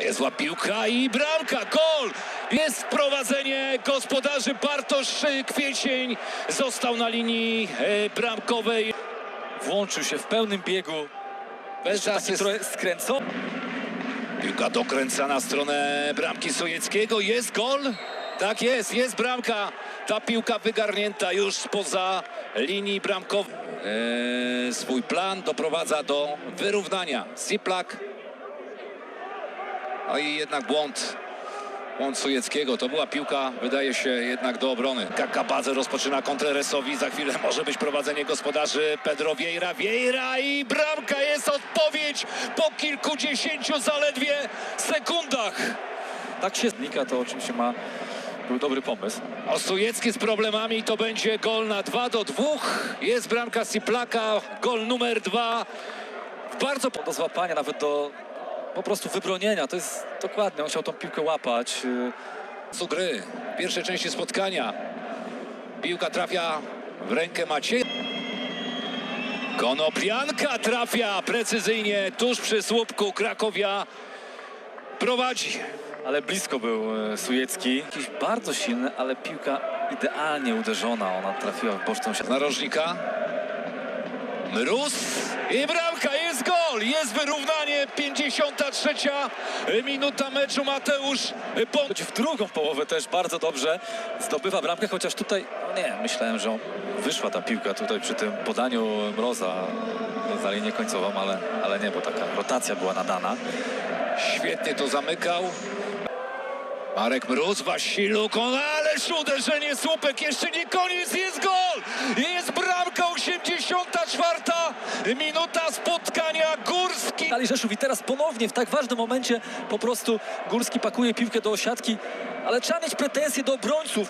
Niezła piłka i bramka, gol! Jest prowadzenie gospodarzy Bartosz e, Kwiecień. Został na linii e, bramkowej. Włączył się w pełnym biegu. Bez asyst. trochę skręcony. Piłka dokręca na stronę bramki Sojeckiego. Jest gol? Tak jest, jest bramka. Ta piłka wygarnięta już spoza linii bramkowej. Eee, swój plan doprowadza do wyrównania. Siplak. No i jednak błąd. Błąd Sujeckiego. To była piłka, wydaje się, jednak do obrony. Kakabadze rozpoczyna kontrę Resowi. Za chwilę może być prowadzenie gospodarzy Pedro Vieira. Vieira i bramka jest odpowiedź po kilkudziesięciu zaledwie sekundach. Tak się znika, to oczywiście ma był dobry pomysł. Osujecki z problemami to będzie gol na 2 do 2. Jest bramka Siplaka, gol numer 2. Bardzo Do złapania, nawet do po prostu wybronienia. To jest dokładnie, on chciał tą piłkę łapać. Pomysłu gry. Pierwszej części spotkania. Piłka trafia w rękę Macieja. Konoplianka trafia precyzyjnie tuż przy słupku Krakowia. Prowadzi. Ale blisko był e, Sujecki. Jakiś bardzo silny, ale piłka idealnie uderzona. Ona trafiła w boczną siatkę. Narożnika. Mróz i bramka, gol, jest wyrównanie, 53 minuta meczu Mateusz. Choć w drugą połowę też bardzo dobrze zdobywa bramkę, chociaż tutaj, no nie, myślałem, że wyszła ta piłka tutaj przy tym podaniu Mroza za linię końcową, ale, ale nie, bo taka rotacja była nadana. Świetnie to zamykał. Marek Mróz, Wasiluk, on, ależ uderzenie słupek, jeszcze nie koniec, jest gol! Jest bramka, 84 minuta spotkania, Dali Rzeszów i teraz ponownie w tak ważnym momencie po prostu Górski pakuje piłkę do siatki, ale trzeba mieć pretensje do obrońców.